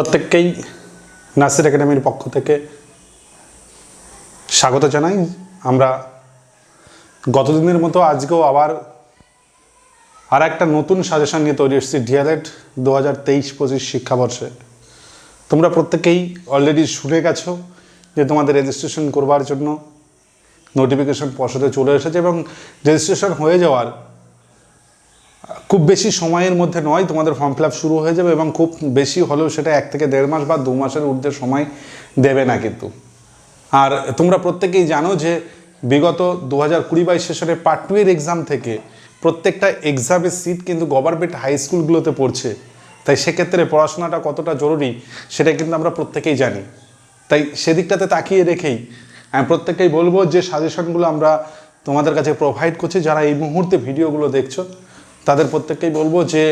প্রত্যেককেই নাসির একাডেমির পক্ষ থেকে স্বাগত জানাই। আমরা গতদিনের মতো আজকেও আবার আর একটা নতুন সাজেশন নিয়ে তৈরি এসেছি ডিএলএড দু হাজার তেইশ পঁচিশ শিক্ষাবর্ষে। তোমরা প্রত্যেকেই অলরেডি শুনে গেছো যে তোমাদের রেজিস্ট্রেশন করবার জন্য নোটিফিকেশন পর্ষদে চলে এসেছে এবং রেজিস্ট্রেশন হয়ে যাওয়ার খুব বেশি সময়ের মধ্যে নয়, তোমাদের ফর্ম ফিল শুরু হয়ে যাবে এবং খুব বেশি হলেও সেটা এক থেকে দেড় মাস বা দু মাসের ঊর্ধ্বে সময় দেবে না কিন্তু। আর তোমরা প্রত্যেকেই জানো যে বিগত দু হাজার কুড়ি বাইশ সেশনে পার্ট টু এর এক্সাম থেকে প্রত্যেকটা এক্সামের সিট কিন্তু গভর্নমেন্ট হাই স্কুলগুলোতে পড়ছে। তাই সেক্ষেত্রে পড়াশোনাটা কতটা জরুরি সেটা কিন্তু আমরা প্রত্যেকেই জানি। তাই সেদিকটাতে তাকিয়ে রেখেই আমি প্রত্যেককেই বলব যে সাজেশনগুলো আমরা তোমাদের কাছে প্রোভাইড করছি, যারা এই মুহূর্তে ভিডিওগুলো দেখছ তাদের প্রত্যেককেই বলব যে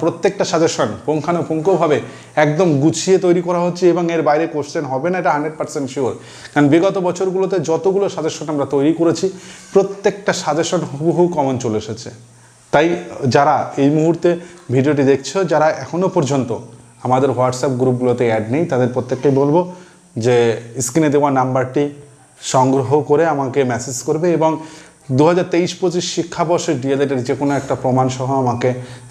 প্রত্যেকটা সাজেশন পুঙ্খানুপুঙ্খভাবে একদম গুছিয়ে তৈরি করা হচ্ছে এবং এর বাইরে কোশ্চেন হবে না, এটা হান্ড্রেড পার্সেন্ট শিওর কারণ বিগত বছরগুলোতে যতগুলো সাজেশন আমরা তৈরি করেছি, প্রত্যেকটা সাজেশন হুবহু কমন চলে এসেছে। তাই যারা এই মুহূর্তে ভিডিওটি দেখছ, যারা এখনও পর্যন্ত আমাদের হোয়াটসঅ্যাপ গ্রুপগুলোতে অ্যাড নেই, তাদের প্রত্যেককেই বলব যে স্ক্রিনে দেওয়া নাম্বারটি সংগ্রহ করে আমাকে মেসেজ করবে এবং দু হাজার তেইশ পঁচিশ শিক্ষাবর্ষের ডিএলএডের যে কোনো একটা প্রমাণ সহ আমাকে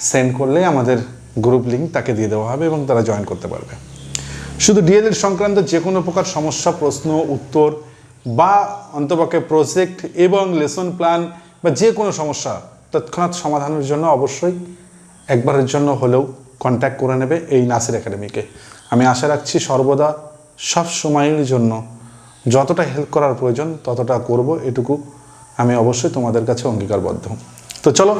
সেন্ড করলে আমাদের গ্রুপ লিঙ্ক তাকে দিয়ে দেওয়া হবে এবং তারা জয়েন করতে পারবে। শুধু ডিএলএড সংক্রান্ত যে কোনো প্রকার সমস্যা, প্রশ্ন, উত্তর বা অন্তপক্ষে প্রজেক্ট এবং লেসন প্ল্যান বা যে কোনো সমস্যা তৎক্ষণাৎ সমাধানের জন্য অবশ্যই একবারের জন্য হলেও কন্ট্যাক্ট করে নেবে এই নাসির একাডেমিকে। আমি আশা রাখছি সর্বদা সব সময়ের জন্য যতটা হেল্প করার প্রয়োজন ততটা করব, এটুকু আমি অবশ্যই তোমাদের কাছে অঙ্গীকারবদ্ধ। তো চলো,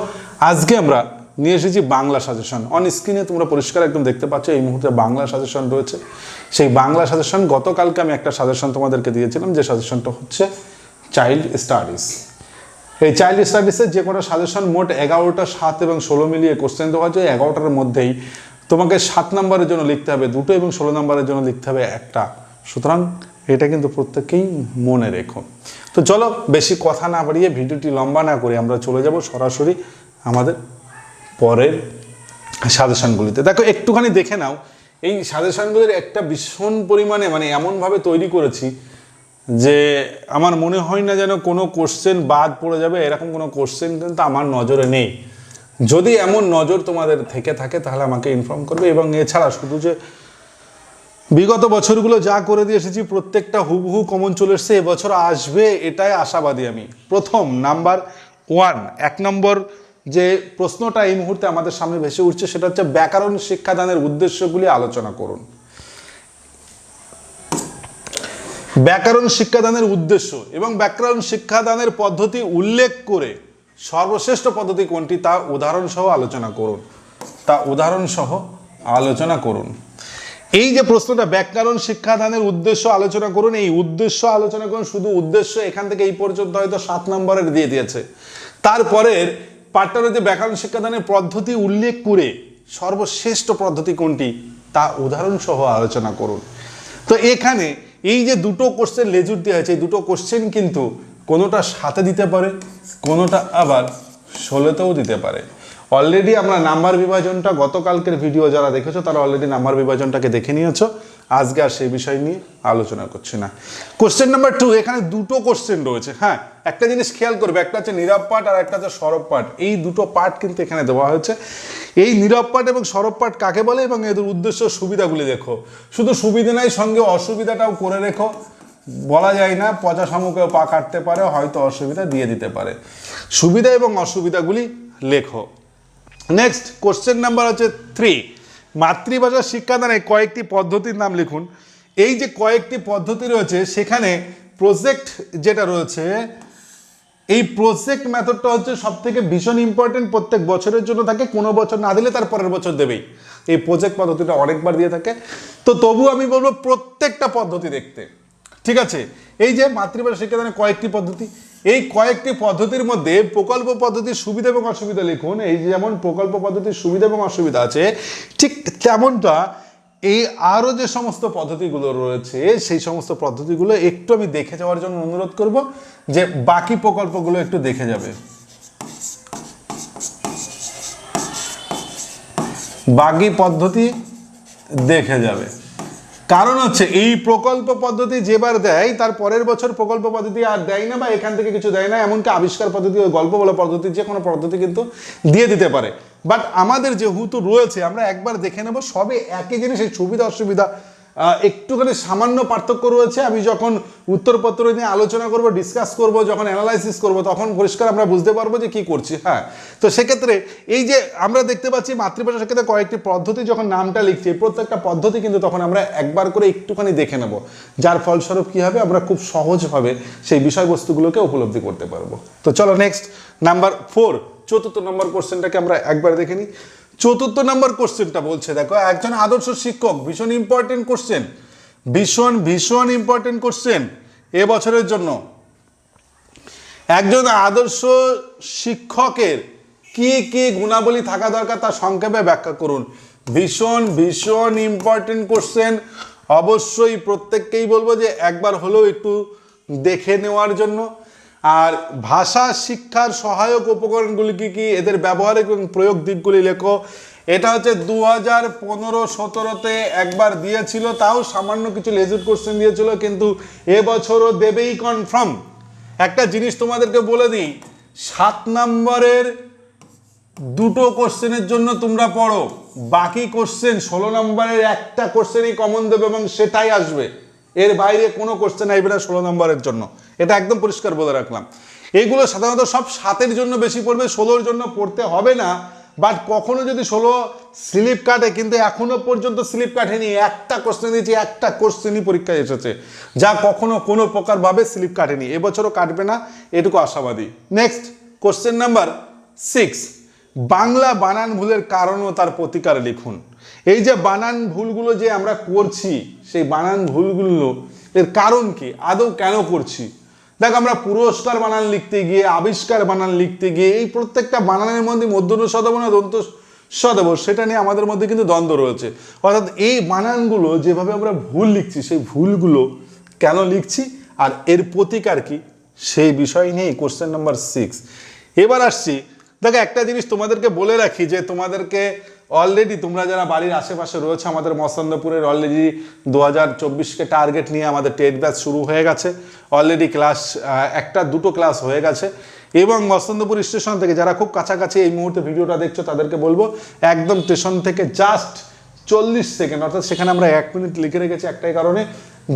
আজকে আমরা নিয়ে এসেছি বাংলা সাজেশন অন স্ক্রিনে তোমরা পরিষ্কার একদম দেখতে পাচ্ছ, এই মুহূর্তে বাংলা সাজেশন রয়েছে। সেই বাংলা সাজেশন গতকালকে আমি একটা সাজেশন তোমাদেরকে দিয়েছিলাম, যে সাজেশনটা হচ্ছে চাইল্ড স্টাডিজ এই চাইল্ড স্টাডিজের যে কোনো সাজেশন মোট এগারোটা, সাত এবং ষোলো মিলিয়ে কোশ্চেন দেওয়া হয়েছে। এগারোটার মধ্যেই তোমাকে সাত নম্বরের জন্য লিখতে হবে দুটো এবং ষোলো নম্বরের জন্য লিখতে হবে একটা। সুতরাং এটা কিন্তু প্রত্যেকেই মনে রেখো। তো চলো বেশি কথা না বাড়িয়ে ভিডিওটি লম্বা না করে আমরা চলে যাব সরাসরি আমাদের পরের সাজেশনগুলিতে। দেখো, একটুখানি দেখে নাও। এই সাজেশনগুলির একটা ভীষণ পরিমাণে মানে এমনভাবে তৈরি করেছি যে আমার মনে হয় না যেন কোনো কোশ্চেন বাদ পড়ে যাবে, এরকম কোনো কোশ্চেন কিন্তু আমার নজরে নেই। যদি এমন নজর তোমাদের থেকে থাকে, তাহলে আমাকে ইনফর্ম করবে এবং এছাড়া শুধু যে বিগত বছরগুলো যা করে দিয়ে এসেছি, প্রত্যেকটা হুবহু কমন চলে এসছে, এবছর আসবে এটাই আশাবাদী আমি। প্রথম নাম্বার ওয়ান, এক নম্বর যে প্রশ্নটা এই মুহূর্তে আমাদের সামনে ভেসে উঠছে, সেটা হচ্ছে ব্যাকরণ শিক্ষাদানের উদ্দেশ্যগুলি আলোচনা করুন। ব্যাকরণ শিক্ষাদানের উদ্দেশ্য এবং ব্যাকরণ শিক্ষাদানের পদ্ধতি উল্লেখ করে সর্বশ্রেষ্ঠ পদ্ধতি কোনটি তা উদাহরণ সহ আলোচনা করুন। তা উদাহরণ সহ আলোচনা করুন। এই যে প্রশ্নটা, ব্যাকরণ শিক্ষাদানের উদ্দেশ্য আলোচনা করুন, এই উদ্দেশ্য আলোচনা করুন, শুধু উদ্দেশ্য এখান থেকে এই পর্যন্ত হয়তো সাত নম্বরের দিয়ে দিয়েছে। তারপরের পাঠটার যে ব্যাকরণ শিক্ষাদানের পদ্ধতি উল্লেখ করে সর্বশ্রেষ্ঠ পদ্ধতি কোনটি, তা উদাহরণ সহ আলোচনা করুন। তো এখানে এই যে দুটো কোশ্চেন লেজুর দেওয়া হয়েছে, এই দুটো কোশ্চেন কিন্তু কোনোটা সাথে দিতে পারে, কোনোটা আবার ষোলোতেও দিতে পারে। অলরেডি আমরা নাম্বার বিভাজনটা গতকালকের ভিডিও যারা দেখেছ, তারা অলরেডি নাম্বার বিভাজনটাকে দেখে নিয়েছো। আজকে আর সেই বিষয় নিয়ে আলোচনা করছি না। কোশ্চেন নাম্বার টু এখানে দুটো কোশ্চেন রয়েছে। হ্যাঁ একটা জিনিস খেয়াল করবে, একটা হচ্ছে নীরব পাঠ আর একটা হচ্ছে সরব পাঠ। এই দুটো পাঠ কিন্তু এখানে দেওয়া হয়েছে। এই নীরব পাঠ এবং সরব পাঠ কাকে বলে এবং এদের উদ্দেশ্য সুবিধাগুলি দেখো। শুধু সুবিধা নাই, সঙ্গে অসুবিধাটাও করে রেখো। বলা যায় না, পচা শামুকেও পা কাটতে পারে, হয়তো অসুবিধা দিয়ে দিতে পারে। সুবিধা এবং অসুবিধাগুলি লেখো। নেক্সট কোশ্চেন নাম্বার হচ্ছে থ্রি মাতৃভাষা শিক্ষাদানে কয়েকটি পদ্ধতির নাম লিখুন। এই যে কয়েকটি পদ্ধতি রয়েছে, সেখানে প্রজেক্ট যেটা রয়েছে, এই প্রজেক্ট মেথডটা হচ্ছে সব থেকে ভীষণ ইম্পর্টেন্ট প্রত্যেক বছরের জন্য থাকে, কোনো বছর না দিলে তার পরের বছর দেবেই। এই প্রজেক্ট পদ্ধতিটা অনেকবার দিয়ে থাকে। তো তবু আমি বলব প্রত্যেকটা পদ্ধতি দেখতে। ঠিক আছে? এই যে মাতৃভাষা শিক্ষাদানের কয়েকটি পদ্ধতি। এই কয়েকটি পদ্ধতির মধ্যে প্রকল্প পদ্ধতির সুবিধা এবং অসুবিধা লিখুন। এই যেমন প্রকল্প পদ্ধতির সুবিধা এবং অসুবিধা আছে, ঠিক তেমনটা এই আরও যে সমস্ত পদ্ধতিগুলো রয়েছে, সেই সমস্ত পদ্ধতিগুলো একটু আমি দেখে যাওয়ার জন্য অনুরোধ করব যে বাকি প্রকল্পগুলো একটু দেখে যাবে। বাকি পদ্ধতি দেখে যাবে। কারণ হচ্ছে এই প্রকল্প পদ্ধতি যেবার দেয়, তার পরের বছর প্রকল্প পদ্ধতি আর দেয় না বা এখান থেকে কিছু দেয় না, এমনকি আবিষ্কার পদ্ধতি, ওই গল্প বলা পদ্ধতি, যে কোনো পদ্ধতি কিন্তু দিয়ে দিতে পারে। বাট আমাদের যেহেতু রয়েছে, আমরা একবার দেখে নেব, সবে একই জিনিসের সুবিধা, অসুবিধা একটুখানি সামান্য পার্থক্য রয়েছে। আমি যখন উত্তরপত্র নিয়ে আলোচনা করব ডিসকাস করব, যখন অ্যানালাইসিস করব, তখন পরিষ্কার আমরা বুঝতে পারব যে কি করছি। হ্যাঁ তো সেক্ষেত্রে এই যে আমরা দেখতে পাচ্ছি মাতৃভাষার সেক্ষেত্রে কয়েকটি পদ্ধতি যখন নামটা লিখছি প্রত্যেকটা পদ্ধতি কিন্তু তখন আমরা একবার করে একটুখানি দেখে নেব। যার ফলস্বরূপ কি হবে, আমরা খুব সহজভাবে সেই বিষয়বস্তুগুলোকে উপলব্ধি করতে পারব। তো চলো নেক্সট নাম্বার ফোর চতুর্থ নম্বর কোশ্চেনটাকে আমরা একবার দেখে নিই। চতুর্থ নম্বর কোশ্চেনটা বলছে, দেখো, একজন আদর্শ শিক্ষক, ভীষণ ইম্পর্টেন্ট কোশ্চেন ভীষণ ভীষণ ইম্পর্টেন্ট কোশ্চেন এ বছরের জন্য। একজন আদর্শ শিক্ষকের কি কি গুণাবলী থাকা দরকার তা সংক্ষেপে ব্যাখ্যা করুন। ভীষণ ভীষণ ইম্পর্টেন্ট কোশ্চেন অবশ্যই প্রত্যেককেই বলব যে একবার হলেও একটু দেখে নেওয়ার জন্য। আর ভাষা, শিক্ষার সহায়ক উপকরণগুলি কি কি? এদের ব্যবহার এবং প্রয়োগ দিকগুলি লেখো। এটা হচ্ছে দু হাজার পনেরো সতেরোতে একবার দিয়েছিল, তাও সামান্য কিছু লেজুর কোশ্চেন দিয়েছিল, কিন্তু এবছরও দেবেই কনফার্ম একটা জিনিস তোমাদেরকে বলে দিই, সাত নম্বরের দুটো কোশ্চেনের জন্য তোমরা পড়ো, বাকি কোশ্চেন ষোলো নম্বরের একটা কোশ্চেনই কমন দেবে এবং সেটাই আসবে। এর বাইরে কোনো কোশ্চেন আসবে না ষোলো নম্বরের জন্য। এটা একদম পরিষ্কার বলে রাখলাম। এগুলো সাধারণত সব সাতের জন্য বেশি পড়বে, ষোলোর জন্য পড়তে হবে না। বাট কখনো যদি ষোলো স্লিপ কাটে, কিন্তু এখনও পর্যন্ত স্লিপ কাটেনি, একটা কোশ্চেন দিয়েছি, একটা কোশ্চেনই পরীক্ষায় এসেছে। যা কখনো কোনো প্রকারভাবে স্লিপ কাটেনি। এবছরও কাটবে না, এটুকু আশাবাদী। Next question number six Bangla বানান ভুলের কারণ ও তার প্রতিকার লিখুন। এই যে বানান ভুলগুলো যে আমরা করছি, সেই বানান ভুলগুলো এর কারণ কি? আদৌ কেন করছি? দেখ, আমরা পুরস্কার বানান লিখতে গিয়ে, আবিষ্কার বানান লিখতে গিয়ে, এই প্রত্যেকটা বানানের মধ্যে মধ্যন সদব না দন্ত সদব সেটা নিয়ে আমাদের মধ্যে কিন্তু দ্বন্দ্ব রয়েছে। অর্থাৎ এই বানানগুলো যেভাবে আমরা ভুল লিখছি, সেই ভুলগুলো কেন লিখছি? আর এর প্রতিকার কি? সেই বিষয় নিয়ে কোশ্চেন নাম্বার সিক্স এবার আসছি। দেখো, একটা জিনিস তোমাদেরকে বলে রাখি যে তোমাদেরকে অলরেডি তোমরা যারা বাড়ির আশেপাশে রয়েছে আমাদের মসন্দপুরের অলরেডি দু হাজার চব্বিশকে টার্গেট নিয়ে আমাদের টেট ব্যাচ শুরু হয়ে গেছে। অলরেডি ক্লাস একটা, দুটো ক্লাস হয়ে গেছে। এবং মসন্দপুর স্টেশন থেকে যারা খুব কাছাকাছি এই মুহূর্তে ভিডিওটা দেখছ, তাদেরকে বলব, একদম স্টেশন থেকে জাস্ট চল্লিশ সেকেন্ড অর্থাৎ সেখানে আমরা এক মিনিট লিখে রেখেছি একটাই কারণে,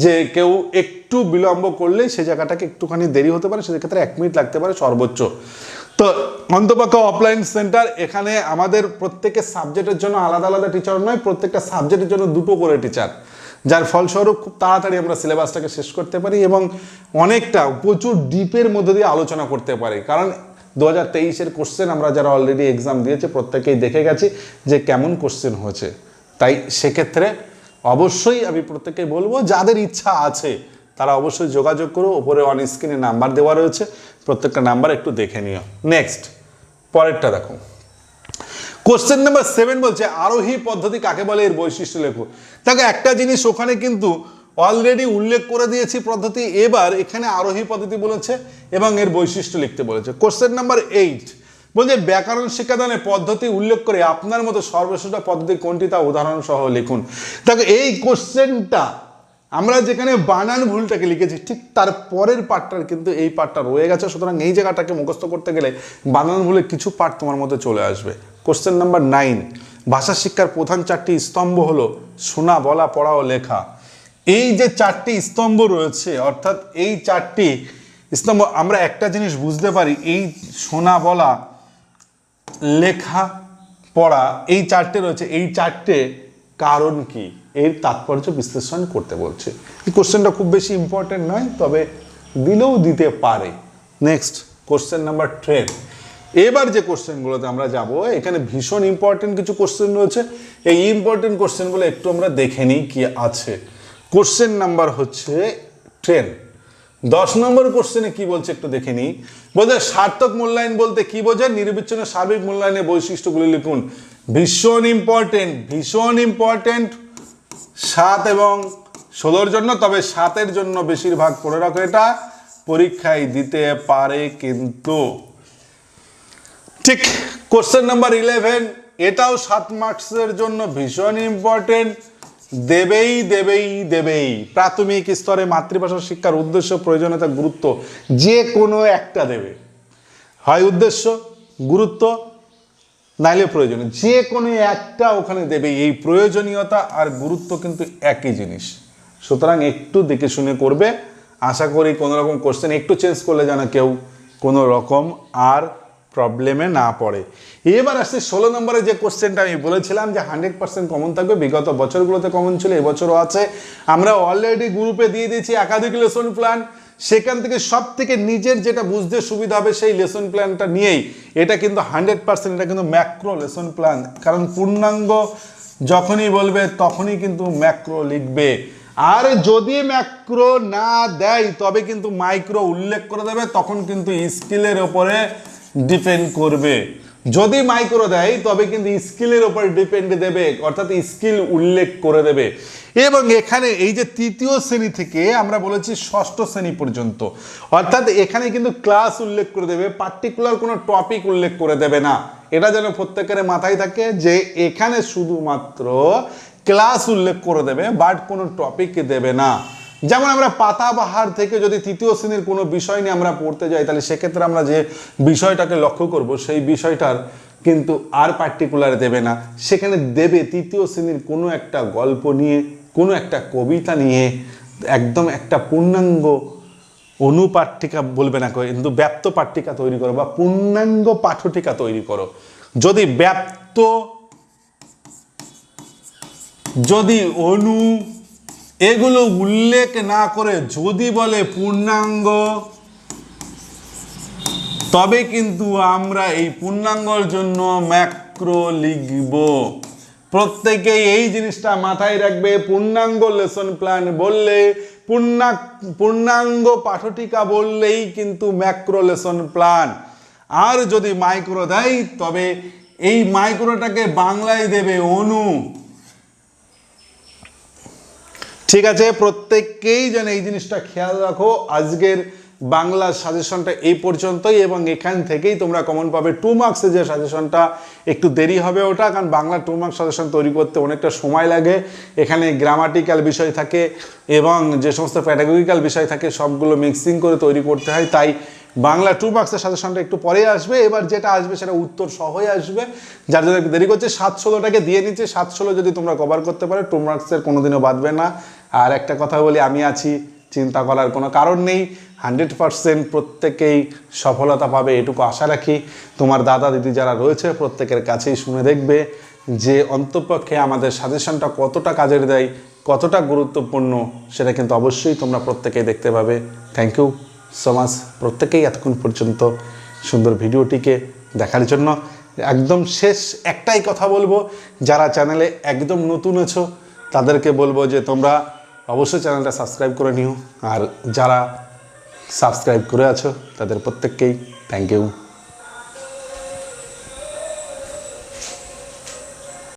যে কেউ একটু বিলম্ব করলেই সে জায়গাটাকে একটুখানি দেরি হতে পারে, সেক্ষেত্রে এক মিনিট লাগতে পারে সর্বোচ্চ। তো অন্তপক্ষ অফলাইন সেন্টার, এখানে আমাদের প্রত্যেকের সাবজেক্টের জন্য আলাদা আলাদা টিচার নয়, প্রত্যেকটা সাবজেক্টের জন্য দুটো করে টিচার যার ফলস্বরূপ খুব তাড়াতাড়ি আমরা সিলেবাসটাকে শেষ করতে পারি এবং অনেকটা, প্রচুর ডিপের মধ্যে দিয়ে আলোচনা করতে পারি। কারণ দু হাজার তেইশের কোশ্চেন আমরা যারা অলরেডি এক্সাম দিয়েছে প্রত্যেকেই দেখে গেছি যে কেমন কোশ্চেন হয়েছে। তাই সেক্ষেত্রে অবশ্যই আমি প্রত্যেককে বলব, যাদের ইচ্ছা আছে তারা অবশ্যই যোগাযোগ করো। ওপরে অন স্ক্রিনে নাম্বার দেওয়া রয়েছে। প্রত্যেকটা নাম্বার একটু দেখে নিও। নেক্সট পরেরটা দেখো। কোশ্চেন নাম্বার সেভেন বলছে, আরোহী পদ্ধতি কাকে বলে? এর বৈশিষ্ট্য লেখো। দেখো, একটা জিনিস ওখানে কিন্তু অলরেডি উল্লেখ করে দিয়েছি পদ্ধতি। এবার এখানে আরোহী পদ্ধতি বলেছে এবং এর বৈশিষ্ট্য লিখতে বলেছে। কোশ্চেন নাম্বার এইট বলছে, ব্যাকরণ শিক্ষাদানের পদ্ধতি উল্লেখ করে আপনার মতো সর্বশ্রেষ্ঠ পদ্ধতি কোনটি? তা উদাহরণ সহ লিখুন। দেখো, এই কোশ্চেনটা আমরা যেখানে বানান ভুলটাকে লিখেছি, ঠিক তার পরের পার্টটার কিন্তু এই পার্টটা রয়ে গেছে। সুতরাং এই জায়গাটাকে মুখস্থ করতে গেলে বানান ভুলে কিছু পার্ট তোমার মধ্যে চলে আসবে। কোশ্চেন নাম্বার নাইন ভাষা শিক্ষার প্রধান চারটি স্তম্ভ হলো শোনা, বলা, পড়া ও লেখা। এই যে চারটি স্তম্ভ রয়েছে, অর্থাৎ এই চারটি স্তম্ভ, আমরা একটা জিনিস বুঝতে পারি, এই শোনা, বলা, লেখা, পড়া, এই চারটে রয়েছে। এই চারটে কারণ কি? এর তাৎপর্য বিশ্লেষণ করতে বলছে। এই কোশ্চেনটা খুব বেশি ইম্পর্টেন্ট নয়, তবে দিলেও দিতে পারে। নেক্সট কোশ্চেন নাম্বার ট্রেন এবার যে কোশ্চেনগুলোতে আমরা যাব, এখানে ভীষণ ইম্পর্টেন্ট কিছু কোশ্চেন রয়েছে। এই ইম্পর্টেন্ট কোশ্চেনগুলো একটু আমরা দেখে নিই কি আছে। কোশ্চেন নাম্বার হচ্ছে ট্রেন দশ নম্বর কোশ্চেনে কি বলছে একটু দেখে নিই। বলছে, সার্থক মূল্যায়ন বলতে কি বোঝায়? নির্বিচ্ছিন্ন সার্বিক মূল্যায়নের বৈশিষ্ট্যগুলি লিখুন। ভীষণ ইম্পর্টেন্ট ভীষণ ইম্পর্টেন্ট সাত এবং ষোলোর জন্য, তবে সাতের জন্য বেশিরভাগ পড়ে রাখো এটা। পরীক্ষায় দিতে পারে কিন্তু। ঠিক কোশ্চেন নাম্বার ইলেভেন এটাও সাত মার্কসের জন্য ভীষণ ইম্পর্টেন্ট দেবেই দেবেই দেবেই। প্রাথমিক স্তরে মাতৃভাষা শিক্ষার উদ্দেশ্য, প্রয়োজনীয়তা, গুরুত্ব, যে কোনো একটা দেবে। হয় উদ্দেশ্য, গুরুত্ব নাইলে প্রয়োজন। যে কোনো একটা ওখানে দেবে। এই প্রয়োজনীয়তা আর গুরুত্ব কিন্তু একই জিনিস। সুতরাং একটু দেখে শুনে করবে। আশা করি কোনো রকম কোশ্চেন একটু চেঞ্জ করলে যেন কেউ কোনো রকম আর প্রবলেমে না পড়ে। এবার আসছে ষোলো নম্বরে যে কোশ্চেনটা আমি বলেছিলাম যে হান্ড্রেড পার্সেন্ট কমন থাকবে। বিগত বছরগুলোতে কমন ছিল, এবছরও আছে। আমরা অলরেডি গ্রুপে দিয়ে দিয়েছি একাধিক লেসন প্ল্যান সেখান থেকে সব থেকে নিজের যেটা বুঝতে সুবিধা হবে সেই লেসন প্ল্যানটা নিয়েই। এটা কিন্তু হান্ড্রেড পার্সেন্ট এটা কিন্তু ম্যাক্রো লেসন প্ল্যান কারণ পূর্ণাঙ্গ যখনই বলবে, তখনই কিন্তু ম্যাক্রো লিখবে। আর যদি ম্যাক্রো না দেয়, তবে কিন্তু মাইক্রো উল্লেখ করে দেবে, তখন কিন্তু স্কিলের ওপরে ডিপেন্ড করবে। যদি মাইক্রো দেয়, তবে কিন্তু স্কিলের ওপর ডিপেন্ড দেবে, অর্থাৎ স্কিল উল্লেখ করে দেবে। এবং এখানে এই যে তৃতীয় শ্রেণি থেকে আমরা বলেছি ষষ্ঠ শ্রেণি পর্যন্ত, অর্থাৎ এখানে কিন্তু ক্লাস উল্লেখ করে দেবে পার্টিকুলার কোনো টপিক উল্লেখ করে দেবে না। এটা যেন প্রত্যেকের মাথায় থাকে যে এখানে শুধুমাত্র ক্লাস উল্লেখ করে দেবে বাট কোনো টপিক দেবে না। যেমন আমরা পাতাবাহার থেকে যদি তৃতীয় শ্রেণির কোনো বিষয় নিয়ে আমরা পড়তে যাই, তাহলে সেক্ষেত্রে আমরা যে বিষয়টাকে লক্ষ্য করব, সেই বিষয়টার কিন্তু আর পার্টিকুলার দেবে না। সেখানে দেবে তৃতীয় শ্রেণির কোনো একটা গল্প নিয়ে, কোনো একটা কবিতা নিয়ে, একদম একটা পূর্ণাঙ্গ অনুপাঠ্যিকা বলবে না কিন্তু ব্যাপ্ত পাঠ্যিকা তৈরি করো বা পূর্ণাঙ্গ পাঠটিকা তৈরি করো। যদি ব্যাপ্ত, যদি অনু এগুলো উল্লেখ না করে যদি বলে পূর্ণাঙ্গ, তবে কিন্তু আমরা এই পূর্ণাঙ্গর জন্য ম্যাক্রো লিখব। প্রত্যেকেই এই জিনিসটা মাথায় রাখবে, পূর্ণাঙ্গ লেসন প্ল্যান বললে, পূর্ণা, পূর্ণাঙ্গ পাঠটিকা বললেই কিন্তু ম্যাক্রো লেসন প্ল্যান আর যদি মাইক্রো দেয়, তবে এই মাইক্রোটাকে বাংলায় দেবে অনু। ঠিক আছে, প্রত্যেককেই যেন এই জিনিসটা খেয়াল রাখো। আজকের বাংলা সাজেশনটা এই পর্যন্তই এবং এখান থেকেই তোমরা কমন পাবে। টু মার্কসের যে সাজেশনটা, একটু দেরি হবে ওটা, কারণ বাংলা টু মার্কস সাজেশন তৈরি করতে অনেকটা সময় লাগে। এখানে গ্রামাটিক্যাল বিষয় থাকে এবং যে সমস্ত প্যাডাগোগিক্যাল বিষয় থাকে, সবগুলো মিক্সিং করে তৈরি করতে হয়। তাই বাংলা টু মার্কসের সাজেশনটা একটু পরে আসবে। এবার যেটা আসবে সেটা উত্তর সহই আসবে। যার জন্য একটু দেরি করছে, সাত ষোলোটাকে দিয়ে নিচ্ছে। সাত ষোলো যদি তোমরা কভার করতে পারো টু মার্কসের কোনোদিনও বাঁধবে না। আর একটা কথা বলি, আমি আছি, চিন্তা করার কোনো কারণ নেই। হান্ড্রেড পারসেন্ট প্রত্যেকেই সফলতা পাবে এটুকু আশা রাখি। তোমার দাদা, দিদি যারা রয়েছে, প্রত্যেকের কাছেই শুনে দেখবে যে অন্তপক্ষে আমাদের সাজেশনটা কতটা কাজের দেয়, কতটা গুরুত্বপূর্ণ, সেটা কিন্তু অবশ্যই তোমরা প্রত্যেকেই দেখতে পাবে। থ্যাংক ইউ সো মাচ প্রত্যেকেই এতক্ষণ পর্যন্ত সুন্দর ভিডিওটিকে দেখার জন্য। একদম শেষ একটাই কথা বলব, যারা চ্যানেলে একদম নতুন আছো, তাদেরকে বলব যে তোমরা অবশ্যই চ্যানেলটা সাবস্ক্রাইব করে নিও। আর যারা সাবস্ক্রাইব করে আছো তাদের প্রত্যেককেই থ্যাংক ইউ